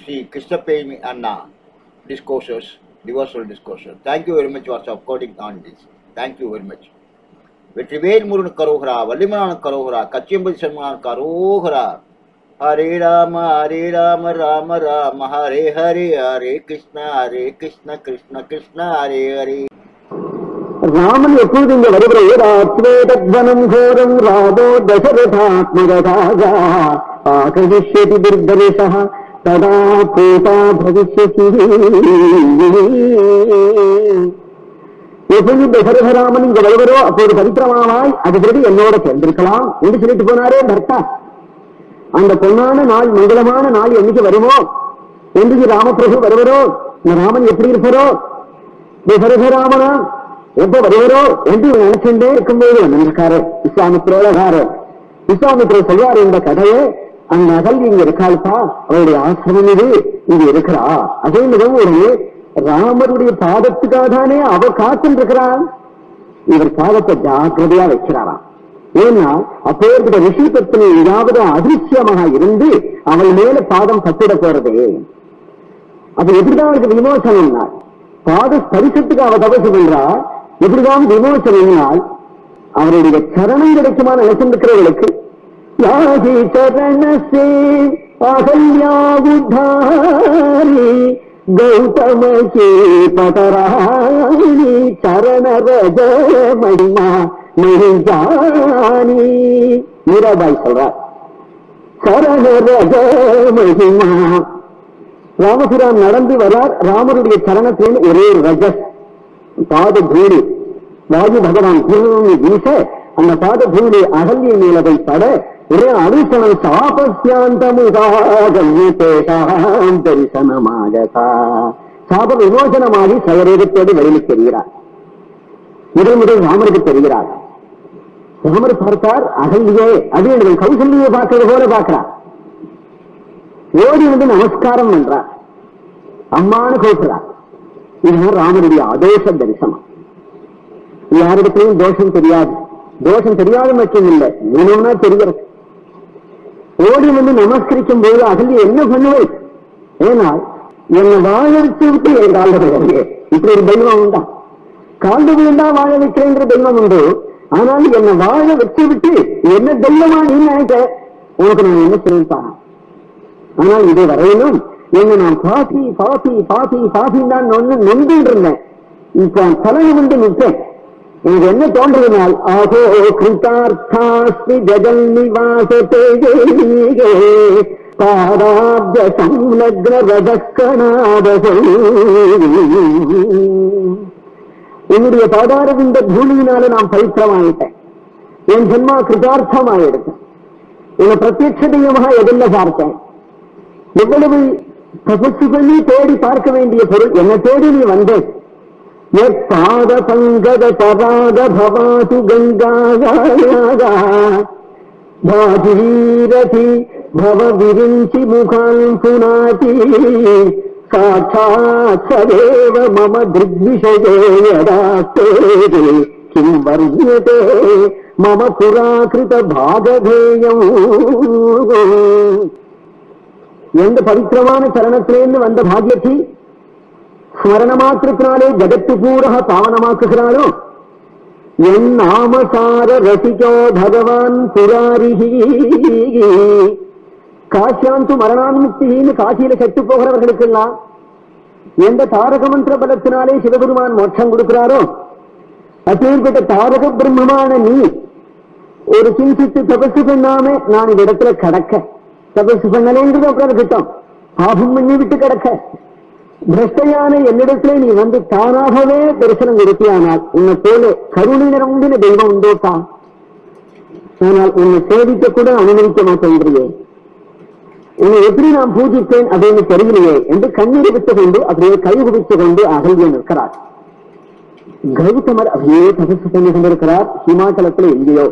Sri Krishnapemi Anna discourses, devotional discourses. Thank you very much for supporting on this. Thank you very much. Vetrivel Murugan கரோகரா வள்ளிமனான கரோகரா கச்சியம்பதி சன்மான் கரோகரா ஹரே ராம ஹரே ராம ராம ராம ஹரே ஹரே ஹரே கிருஷ்ண ஹரே கிருஷ்ண கிருஷ்ண கிருஷ்ண ஹரே ஹரே ராமன் எப்பொழுது இங்க வருகிறார் ஆத்மேதத்வனம் கோரம் ராமோ தசரதாத்மகதாக ஆகவிஷ்யதி துர்தரிசா ததா போதா பவிஷ்யதி எப்பொழுது தசரதராமன் இங்க வருவரோ அப்போது பவித்திரமாவாய் அது பிறகு என்னோட சேர்ந்திருக்கலாம் என்று சொல்லிட்டு போனாரே பர்த்தா அந்த பொன்னான நாள் மங்களமான நாள் என்னைக்கு வருமோ? என்று ராமபிரபு வருவரோ இந்த ராமன் எப்படி இருப்பாரோ? தசரதராமனா எப்ப வருவரோ என்று நினைச்சுட்டே இருக்கும்போது வந்திருக்காரு விஸ்வாமித்ரோலகாரர் விஸ்வாமித்ரர் சொல்வார் இந்த கதையை அந்த அகல் இங்க இருக்காள்ப்பா. அவருடைய ஆசிரமம் இது. இங்க இருக்கிறா. அதே மிகவும் ஒரு ராமருடைய பாதத்துக்காக தானே அவ காத்துட்டு இவர் பாதத்தை ஜாக்கிரதையா வைக்கிறாராம். ஏன்னா அப்பேற்பட்ட ரிஷி பத்னி ஏதாவது அதிர்ச்சியமாக இருந்து அவள் மேல பாதம் பத்திட போறது. அப்ப எப்படிதான் அவருக்கு விமோசனம்னா பாத ஸ்பரிசத்துக்கு அவ தபசு பண்றா எப்படிதான் விமோசனம்னால் அவருடைய சரணம் கிடைக்குமா நினைச்சிருக்கிறவர்களுக்கு யாகி சரணசே அகல்யாவுதாரி உத்தாரி கௌதம பதராணி சரண ரஜ மணிமா நெருஞ்சானி மீராபாய் சொல்றார். சரண ரஜ மகிமா ராமபிரான் நடந்து வரார் ராமருடைய சரணத்தில் ஒரே ஒரு ரஜஸ். பாத பூமி வாயு பகவான் பூமி வீச அந்த பாத பூமி அகல்ய மேலவை பட ஒரே அனுசனம் சாபஸ்யாந்தமுதாகம் தரிசனமாகதா. சாப விமோசனமாகி சயரேகத்தோடு வெளியில் தெரிகிறார். முதல் முதல் ராமருக்கு தெரிகிறார். ராமர் பார்த்தார் அகல்யே அது எனக்கு கௌசல்யை பார்க்கிறது போல பார்க்கிறார். ஓடி வந்து நமஸ்காரம் பண்றார். அம்மானு கூப்பிடுறார் இதுதான் ராமனுடைய அதோஷ தரிசனம். யாரிடத்திலையும் தோஷம் தெரியாது. தோஷம் தெரியாத மட்டும் இல்லை. வேணும்னா தெரிகிறது. ஓடி வந்து நமஸ்கரிக்கும் போது அகலி என்ன பண்ணுவேன் ஏன்னா என்னை வாழ வச்சு விட்டு என் காலில் இப்படி ஒரு தெய்வம் உண்டா காலில் விழுந்தா வாழ வைக்கிறேங்கிற தெய்வம் உண்டு. ஆனால் என்னை வாழ வச்சு விட்டு என்ன தெய்வமா நீ நினைக்க? உனக்கு நான் என்ன சொல்லிருப்பான் ஆனால் இதை வரையிலும் என்ன நான் பாசி பாசி பாசி பாசி தான் நொந்து நொந்து இருந்தேன் இப்ப தலையை வந்து நிற்பேன். இது என்ன தோன்றுவதால் ஆகோ கிருத்தார்த்தாஸ்மி ஜெகன் நிவாசத்தே பாராப்த சம்லக்ன என்னுடைய பாதாரவிந்த பூமியினால நான் பவித்திரமாயிட்டேன். என் ஜென்மா கிருதார்த்தமாயிடுச்சேன் உன்னை பிரத்யட்ச எதில் பார்த்தேன். எவ்வளவு தபசு பண்ணி தேடி பார்க்க வேண்டிய பொருள் என்ன தேடி நீ வந்தேன். எப்பாத பங்கத பராத பவாது கங்காயா பாகீரதி பவ விரிஞ்சி முகான் புனாதி சாட்சாத் சதேவ மம திருக்விஷயேயதாஸ்தே கிம் வர்யதே மம புராகிருத பாகதேயம் எந்த பவித்திரமான சரணத்திலேருந்து வந்த பாகியத்தை ஸ்மரண மாத்திரத்தினாலே ஜகத்து பூரக பாவனமாக்குகிறாரோ என் நாமசார ரசிகோ பகவான் புராரிகி காசியாந்து மரணான்முக்தின்னு காசியில செத்து போகிறவர்களுக்கெல்லாம் எந்த தாரக மந்திர பலத்தினாலே சிவபெருமான் மோட்சம் கொடுக்கிறாரோ அப்பேற்பட்ட தாரக பிரம்மமான நீ ஒரு சிந்தித்து தபசு பண்ணாம நான் இந்த இடத்துல கடக்க தபசு பண்ணலேன்றது அப்புறம் கிட்டம் பாபம் பண்ணி விட்டு கிடக்க பிரஷ்டையான என்னிடத்திலே நீ வந்து தானாகவே தரிசனம் கொடுத்தியானால் உன்னை போல கருணை நிரம்பின தெய்வம் உண்டோட்டா ஆனால் உன்னை சேவிக்க கூட அனுமதிக்க மாட்டேன்றியே உன்னை எப்படி நான் பூஜித்தேன் அப்படின்னு தெரியலையே என்று கண்ணீர் விட்டுக் கொண்டு அப்படியே கை குவித்துக் கொண்டு அகல்ய நிற்கிறார். கௌதமர் அப்படியே தபசு பண்ணி கொண்டிருக்கிறார் ஹிமாச்சலத்தில் எங்கேயோ.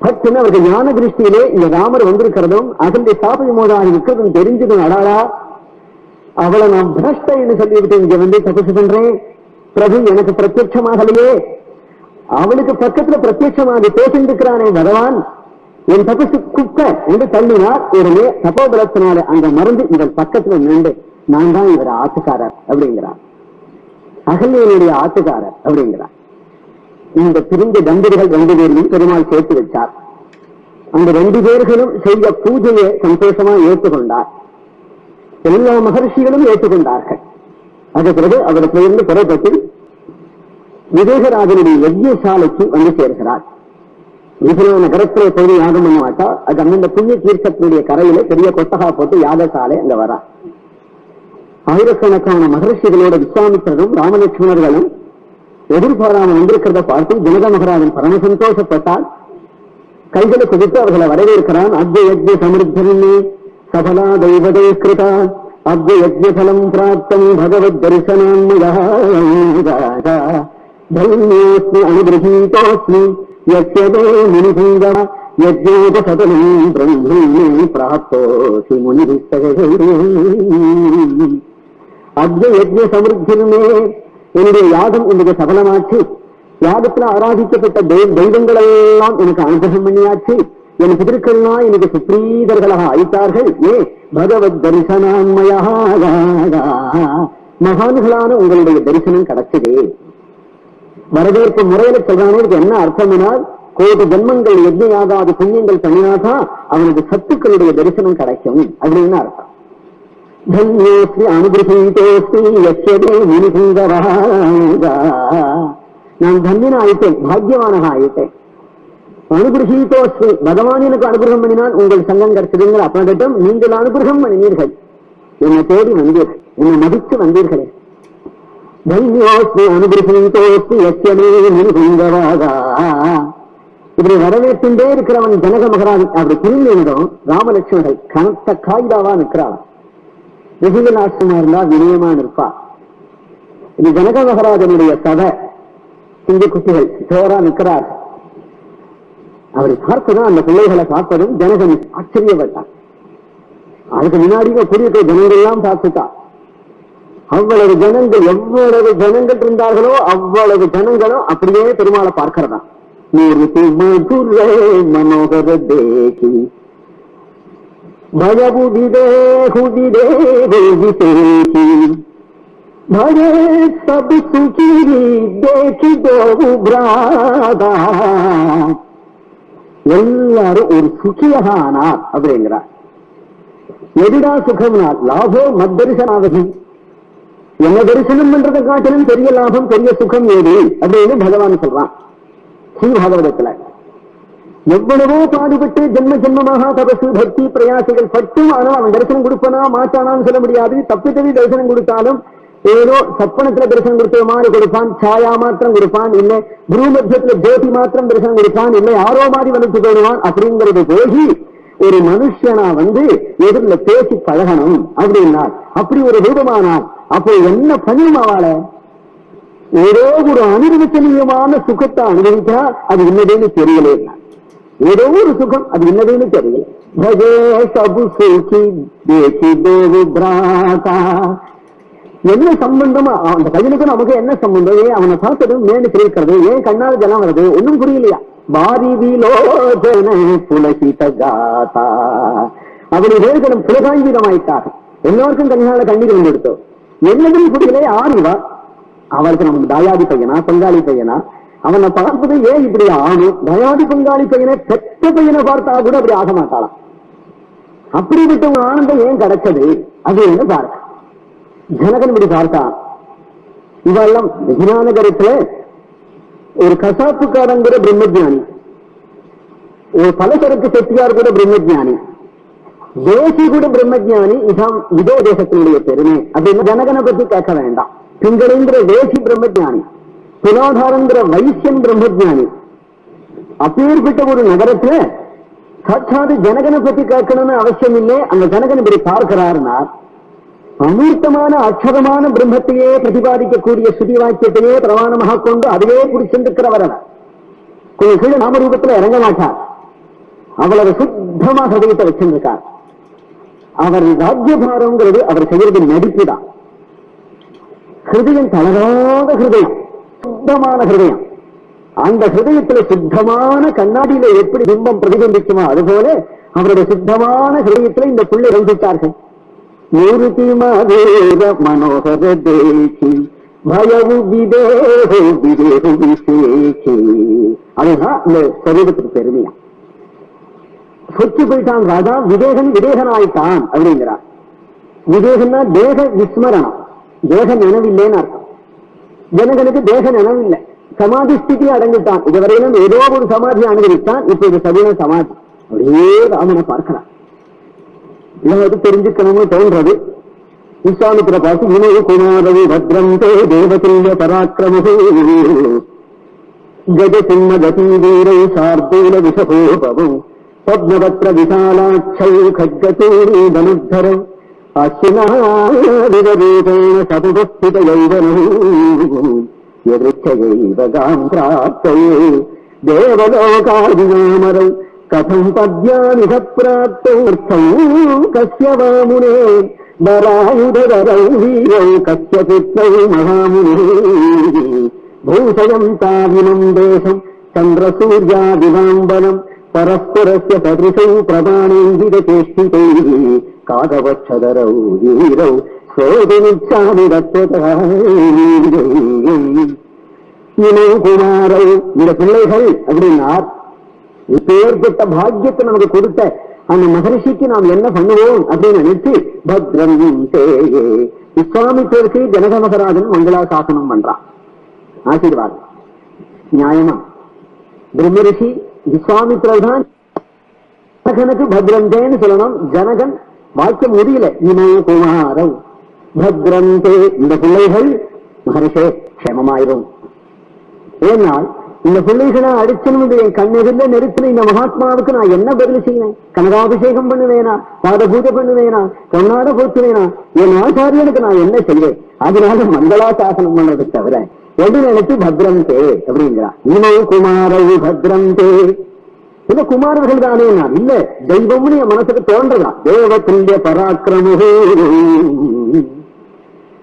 பட்டுன்னு அவருக்கு ஞான திருஷ்டியிலே இந்த ராமர் வந்திருக்கிறதும் அகல்ய சாப்பிடும் விமோதாக இருக்கிறதும் தெரிஞ்சதும் அடாடா அவளை நான் பிரஷ்டைன்னு சொல்லிவிட்டு இங்க வந்து தபசு பண்றேன். பிரபு எனக்கு பிரத்யட்சமாகலையே. அவளுக்கு பக்கத்துல பிரத்யட்சமாக பேசிருக்கிறானே பகவான். என் தபசு குப்ப என்று தள்ளினார். உடனே தபோபலத்தினால அந்த மருந்து இவன் பக்கத்துல நின்று நான் தான் இவர் ஆத்துக்காரர் அப்படிங்கிறார். அகல்யனுடைய ஆத்துக்காரர் அப்படிங்கிறார். இந்த பிரிந்த தம்பதிகள் ரெண்டு பேரையும் பெருமாள் சேர்த்து வச்சார். அந்த ரெண்டு பேர்களும் செய்த பூஜையை சந்தோஷமா ஏற்றுக்கொண்டார். எல்லா மகர்ஷிகளும் ஏற்றுக்கொண்டார்கள். அதற்கு பிறகு அவருக்கு இருந்து புறப்பட்டு விவேகராஜனுடைய யஜ்யசாலைக்கு வந்து சேர்கிறார். மிகுந்த நகரத்திலே போய் யாகம் பண்ண மாட்டா. அது அந்தந்த புண்ணிய தீர்க்கத்தினுடைய கரையில பெரிய கொட்டகா போட்டு யாகசாலை அங்க வரா. ஆயிரக்கணக்கான மகர்ஷிகளோட விஸ்வாமித்திரரும் ராமலட்சுமணர்களும் எதிர்பாராமல் வந்திருக்கிறத பார்த்து ஜனக மகராஜன் பரம சந்தோஷப்பட்டால் கைகளை குவித்து அவர்களை வரவேற்கிறான். அக்ய யஜ்ய சமிருத்தனே சபலா தெய்வதை கிருதா அக்ய யஜ்ய பலம் பிராப்தம் பகவத் தரிசனான்மயோஸ்மி அனுகிரகீதோஸ்மி யஸ்ய வே முனிபுங்க யஜ்யோபசதனம் பிரம்மே பிராப்தோசி முனிரிஸ்தகை அக்ய யஜ்ய சமிருத்தினுமே என்னுடைய யாகம் எனக்கு சபலமாச்சு யாகத்துல ஆராதிக்கப்பட்ட தெய்வங்கள் எல்லாம் எனக்கு அனுகிரகம் பண்ணியாச்சு। என் பிதற்கள்லாம் எனக்கு சுப்ரீதர்களாக அழித்தார்கள் ஏ பகவத் தரிசனான்மயா மகான்களான உங்களுடைய தரிசனம் கிடைச்சது. வரவேற்பு முறையில சொல்றானே இதுக்கு என்ன அர்த்தமினால் கோடி ஜென்மங்கள் யஜ்ஞயாகாது புண்ணியங்கள் பண்ணினாதான் அவனுக்கு சத்துக்களுடைய தரிசனம் கிடைக்கும். அப்படின்னு அர்த்தம்? தன்யோஸ்மி அனுகிரகீதோஸ்மி யஸ்யதே முனிபுங்கராஜா நான் தன்யன ஆயிட்டேன் பாக்கியவானாக ஆயிட்டேன். அனுகிரகீதோஸ்மி பகவான் எனக்கு அனுகிரகம் பண்ணினான் உங்கள் சங்கம் கிடைச்சதுங்கள்? அப்பனிடம் நீங்கள் அனுகிரகம் பண்ணினீர்கள். என்னை தேடி வந்தீர்கள். என்னை மதித்து வந்தீர்களே. தன்யோஸ்மி அனுகிரகீதோஸ்மி யஸ்யதே முனிபுங்கராஜா இப்படி வரவேற்றுண்டே இருக்கிறவன் ஜனக மகராஜ் அப்படி திரும்பியதும் ராமலட்சுமணர்கள் கனத்த காய்தாவா நிற்கிறான் ரிஷிகலாசமா இருந்தா வினயமா நிற்பா இது ஜனக மகராஜனுடைய சபை. சிங்க குட்டிகள் ஜோரா நிற்கிறார் அவரை பார்த்ததும் அந்த பிள்ளைகளை பார்த்ததும் ஜனகன் ஆச்சரியப்பட்டான் அதுக்கு முன்னாடியே கூடிய ஜனங்கள் எல்லாம் பார்த்துட்டா அவ்வளவு ஜனங்கள் எவ்வளவு ஜனங்கள் இருந்தார்களோ அவ்வளவு ஜனங்களும் அப்படியே பெருமாளை பார்க்கிறதா மூர்த்தி மதுர மனோகர தேகி भयबुदिदे हुदिदे देवितेकी भये सब सुखी देखी दो பிராதா எல்லாரும் ஒரு சுகியாக ஆனார் அப்படிங்கிறார். எதிரா சுகம்னா லாபோ மத்தரிசனாவதி என்ன தரிசனம் பண்றதை காட்டிலும் பெரிய லாபம் பெரிய சுகம் ஏது அப்படின்னு பகவான் சொல்றான். ஸ்ரீ பாகவதத்துல. எவ்வளவோ பாடுபட்டு ஜென்ம ஜென்மமாக தபசு பக்தி பிரயாசிகள் பட்டும் ஆனால் அவன் தரிசனம் கொடுப்பனா மாட்டானான்னு சொல்ல முடியாது. தப்பி தவி தரிசனம் கொடுத்தாலும் ஏதோ சப்பனத்துல தரிசனம் கொடுத்த மாதிரி கொடுப்பான் சாயா மாத்திரம் கொடுப்பான் இல்ல குரு மத்தியத்துல ஜோதி மாத்திரம் தரிசனம் கொடுப்பான் இல்லை யாரோ மாதிரி வந்து போடுவான் அப்படிங்கறது போகி ஒரு மனுஷனா வந்து எதிரில் பேசி பழகணும் அப்படின்னா அப்படி ஒரு ரூபமானால் அப்போ என்ன பண்ணும் அவளை ஏதோ ஒரு அனுபவச்சனீயமான சுகத்தை அனுபவிக்கிறா அது இன்னதேன்னு தெரியலே ஏதோ ஒரு சுகம் அது என்னதுன்னு தெரியல பஜே சபு சுகி தேசி தேவி பிராதா என்ன சம்பந்தமா? அந்த பையனுக்கு நமக்கு என்ன சம்பந்தம்? ஏன் அவனை பார்த்ததும் மேடு தெரிவிக்கிறது. ஏன் கண்ணால் ஜலம் வருது. ஒன்னும் புரியலையா? பாரி விலோஜன புலகித காதா. அவருடைய வேர்களும் புலகாங்கிதமாயிட்டார் எல்லாருக்கும் கண்ணால கண்ணீர் வந்து எடுத்தோம் என்னதுன்னு புரியல. ஆறுவா அவருக்கு நமக்கு தாயாதி பையனா பங்காளி பையனா? அவனை பார்ப்பது ஏன் இப்படி ஆணும் தயாதி பங்காளி பையனை பெற்ற பையனை பார்த்தா கூட அப்படி ஆக மாட்டாளாம். அப்படிப்பட்ட ஒரு ஆனந்தம் ஏன் கிடைச்சது அது என்ன பாருங்க. ஜனகன் இப்படி பார்த்தான் இதெல்லாம் விஜயாநகரத்துல ஒரு கசாப்புக்காரன் கூட பிரம்மஜானி. ஒரு பலசரக்கு செட்டியார் கூட பிரம்மஜானி. தேசி கூட பிரம்மஜானி இதான் இதோ தேசத்தினுடைய பெருமை. அப்படின்னு ஜனகனை பத்தி கேட்க வேண்டாம். பிங்களேந்திர தேசி பிரம்மஜானி துலாதாரங்கிற வைசியன் பிரம்மஜானி. அப்பேற்பட்ட ஒரு நகரத்துல சாட்சாது ஜனகனை பத்தி கேட்கணும்னு அவசியம் இல்லை அந்த ஜனகன் இப்படி பார்க்கிறாருன்னா அமூர்த்தமான அக்ஷரமான பிரம்மத்தையே பிரதிபாதிக்கக்கூடிய ஸ்ருதி வாக்கியத்தையே பிரமாணமாக கொண்டு அதையே பிடிச்சிருக்கிறவர் கொஞ்சம் கீழே நாமரூபத்துல இறங்க மாட்டார். அவ்வளவு சுத்தமா ஹதயத்தை வச்சிருக்கார் அவர் ராஜ்யபாரம்ங்கிறது அவர் செய்யறது நடிப்பு தான் ஹிருதயம் தளராத ஹிருதயம் சுத்தமான ஹிருதயம். அந்த ஹிருதயத்துல சுத்தமான கண்ணாடியில எப்படி பிம்பம் பிரதிபிம்பிக்குமோ அதுபோல அவருடைய சுத்தமான ஹிருதயத்துல இந்த புள்ளை இறந்துட்டார்கள் மூர்த்தி மதேர மனோகர தேசி பயவு விதேகு விதேகு விசேஷி அதுதான் இந்த சரீரத்துக்கு பெருமையா. சொத்து போயிட்டான் ராஜா விதேகன் விவேகனாயிட்டான் அப்படிங்கிறார். விவேகம்னா தேக விஸ்மரணம். தேக நினைவில்லைன்னு அர்த்தம். ஜனங்களுக்கு தேக நினைவில்லை. சமாதி ஸ்திதி அடங்கிட்டான் இதுவரையிலும் ஏதோ ஒரு சமாதி அனுபவித்தான். இப்ப இது சகுன சமாதி. அப்படியே ராமனை பார்க்கிறான் இதாவது தெரிஞ்சுக்கணும்னு தோன்றது. விஸ்வாமித்திர பார்த்து வினய குமாரவி பத்ரம் தே தேவதுல்ய பராக்கிரமு கஜ சிம்மதீ வீரை சார்தூல விஷபோபவம் பத்மபத்ர விசாலாட்சை கஜகூரி தனுத்தரம். அசினாவிரூபேண சபுபஸ்தித யௌவனம் எரிச்சைவதாம் கதம் பத்யாமிக பிராப்தோர்த்தம் கஸ்ய வாமுனே வராயுதரௌ வீரௌ கஸ்ய புத்திரௌ மகாமுனே பூஷயம் தாவினம் தேசம் சந்திரசூர்யாதினாம்பலம் பரஸ்பரஸ்ய சதிருஷௌ பிரமாணேந்திரச்சேஷ்டிதை காதவட்சதரௌ வீரௌ சோதிமிச்சாமி இனோ குமாரௌ இந்த பிள்ளைகள் அப்படின்னார் இப்பேற்பட்ட பாக்கியத்தை நமக்கு கொடுத்த அந்த மகரிஷிக்கு நாம் என்ன பண்ணுவோம் அப்படின்னு நினைச்சு பத்ரம் தேயே ஜனக மகராஜன் மங்களா சாசனம் பண்றான். ஆசீர்வாதம். நியாயமா? பிரம்மரிஷி விஸ்வாமித்திரர் தான் ஜனகனுக்கு பத்ரந்தேன்னு சொல்லணும். ஜனகன் வாக்கியம் முடியல இனோ குமாரம் பத்ரந்தே இந்த பிள்ளைகள் மகரிஷே க்ஷேமமாயிரும். ஏனால் இந்த பிள்ளைகளை அடிச்சணும் என் கண்ணெதிரில் நிறுத்தின இந்த மகாத்மாவுக்கு நான் என்ன பதில் செய்வேன்? கனகாபிஷேகம் பண்ணுவேனா? பாத பூஜை பண்ணுவேனா? கொண்டாட போத்துவேனா என் ஆச்சாரியனுக்கு நான் என்ன செய்வேன்? அதனால மங்களாசாசனம் பண்றது தவிர எது நினைச்சு பத்ரம் தே அப்படிங்கிறான் இனோ குமாரவு பத்ரம் தே. இல்ல குமாரர்கள் தானே நான். இல்ல தெய்வம்னு என் மனசுக்கு தேவ துல்லிய பராக்கிரமோ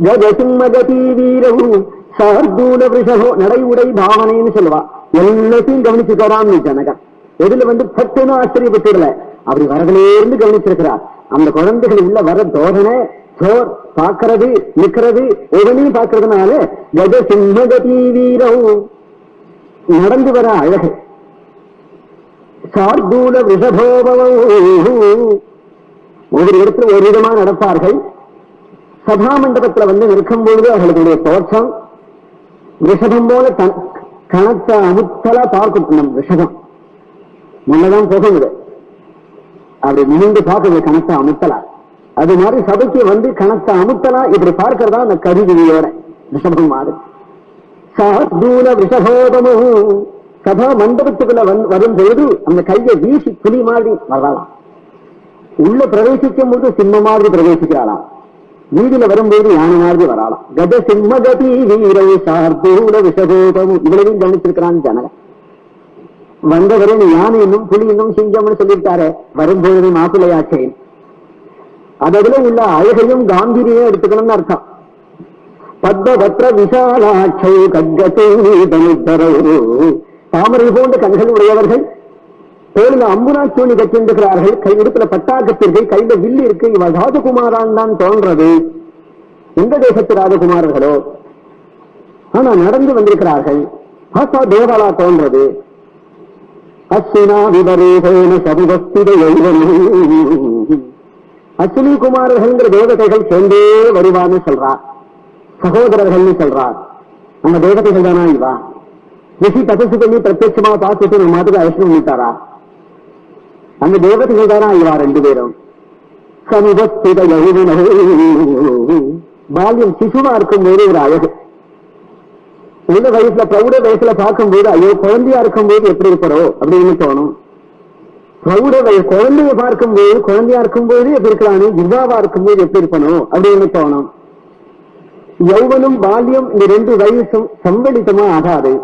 கஜசிம்மகதி வீரவு சார்தூல விஷகோ நடை உடை பாவனைன்னு சொல்லுவா. எல்லாத்தையும் கவனிச்சு நீ ஜனகன். எதுல வந்து பட்டுன்னு ஆச்சரியப்பட்டுடல. அப்படி வரதுலேருந்து கவனிச்சிருக்கிறார். அந்த குழந்தைகள் உள்ள வர தோதனை சோர் பாக்குறது நிக்கிறது எதனையும் பாக்குறதுனால கஜ சிம்மகதி வீரம் நடந்து வர அழகு. சார்தூல விஷபோபவம் ஒவ்வொரு இடத்துல ஒரு விதமா நடப்பார்கள். சபா மண்டபத்துல வந்து நிற்கும் பொழுது அவர்களுடைய தோற்றம் ரிஷபம் போல கணத்தை அமுத்தலா பார்க்கும் நம்ம ரிஷபம் முன்னதான் போகுது அப்படி நிமிந்து பார்க்குது கணத்தை அமுத்தலா. அது மாதிரி சபைக்கு வந்து கணத்தை அமுத்தலா இப்படி பார்க்கறதா அந்த கருவியோட ரிஷபம் மாதிரி. சார்தூல ரிஷபோதமும் சபா மண்டபத்துக்குள்ள வந் வரும் பொழுது அந்த கையை வீசி புலி மாதிரி வரலாம் உள்ள பிரவேசிக்கும் போது சிம்ம மாதிரி பிரவேசிக்கிறாளாம். வீதியில வரும்போது யானை மாதிரி வராளாம். கஜ சிம்மகதி வீரை சார்தூல விஷபோதமும் இவ்வளவையும் கவனிச்சிருக்கிறான் ஜனகன். வந்தவரே யானை இன்னும் புலி இன்னும் சிங்கம்னு சொல்லியிருக்காரு வரும்பொழுது மாப்பிள்ளையாச்சேன் அதுல உள்ள அழகையும் காம்பீரியம் எடுத்துக்கணும்னு அர்த்தம். பத்மபத்ர விசாலாட்சை கக்கத்தை தனுத்தரோ தாமரை போன்ற கண்கள் உடையவர்கள் தோளில் அம்புனாச்சோனி கட்டிருக்கிறார்கள் கை இடுப்புல பட்டாக்கத்திற்கு கையில வில்லு இருக்கு. இவள் ராஜகுமாரான் தான் தோன்றது. எந்த தேசத்து ராஜகுமாரர்களோ. ஆனா நடந்து வந்திருக்கிறார்கள். ஆசா தேவாலா தோன்றது. அஸ்வினா விபரேகேன சதுபஸ்தித அஸ்வினி குமாரர்கள் தேவதைகள் சேர்ந்தே வருவான்னு சொல்றார் சகோதரர்கள்னு சொல்றார் அந்த தேவதைகள் தானா இவா? ரிஷி தபசு பண்ணி பிரத்யட்சமா பார்த்துட்டு நம்ம மாட்டுக்கு அழைச்சிட்டு பண்ணிட்டாரா? அந்த தேவதைகள் தானா இவா ரெண்டு பேரும்? சமுபஸ்தித பால்யம் சிசுவா இருக்கும்போது ஒரு அழகு. இந்த வயசுல பிரௌட வயசுல பார்க்கும்போது ஐயோ குழந்தையா இருக்கும் போது எப்படி இருப்படோ அப்படின்னு தோணும். பிரௌட வயசு குழந்தைய பார்க்கும்போது குழந்தையா இருக்கும்போது எப்படி இருக்கலாம்னு யுவாவா இருக்கும்போது எப்படி இருக்கணும் அப்படின்னு தோணும். யௌவனம் பால்யம் இந்த ரெண்டு வயசும் சம்பளித்தமா ஆகாது.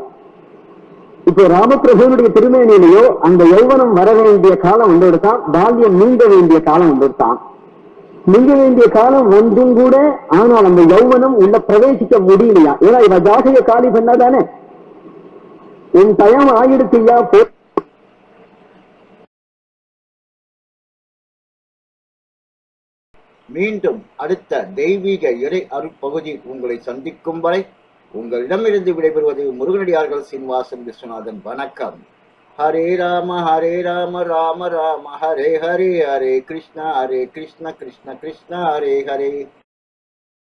இப்போ ராமபிரபுனுடைய திருமேனியிலேயோ அந்த யௌவனம் வர வேண்டிய காலம் வந்துடுத்தான் பால்யம் நீங்க வேண்டிய காலம் வந்துடுத்தான் நீங்க வேண்டிய காலம் வந்தும் கூட ஆனால் அந்த யௌவனம் உள்ள பிரவேசிக்க முடியலையா? ஏன்னா இவ ஜாகைய காலி பண்ணாதானே? உன் டயம் ஆயிடுச்சியா? போ மீண்டும் அடுத்த தெய்வீக இறை அருட்பகுதி உங்களை சந்திக்கும் வரை உங்களிடமிருந்து விடைபெறுவது முருகனடியார்கள் சீனிவாசன் விஸ்வநாதன். வணக்கம். ஹரே ராம ஹரே ராம ராம ராம. ஹரே ஹரே ஹரே கிருஷ்ணா ஹரே கிருஷ்ண கிருஷ்ண கிருஷ்ண ஹரே ஹரே.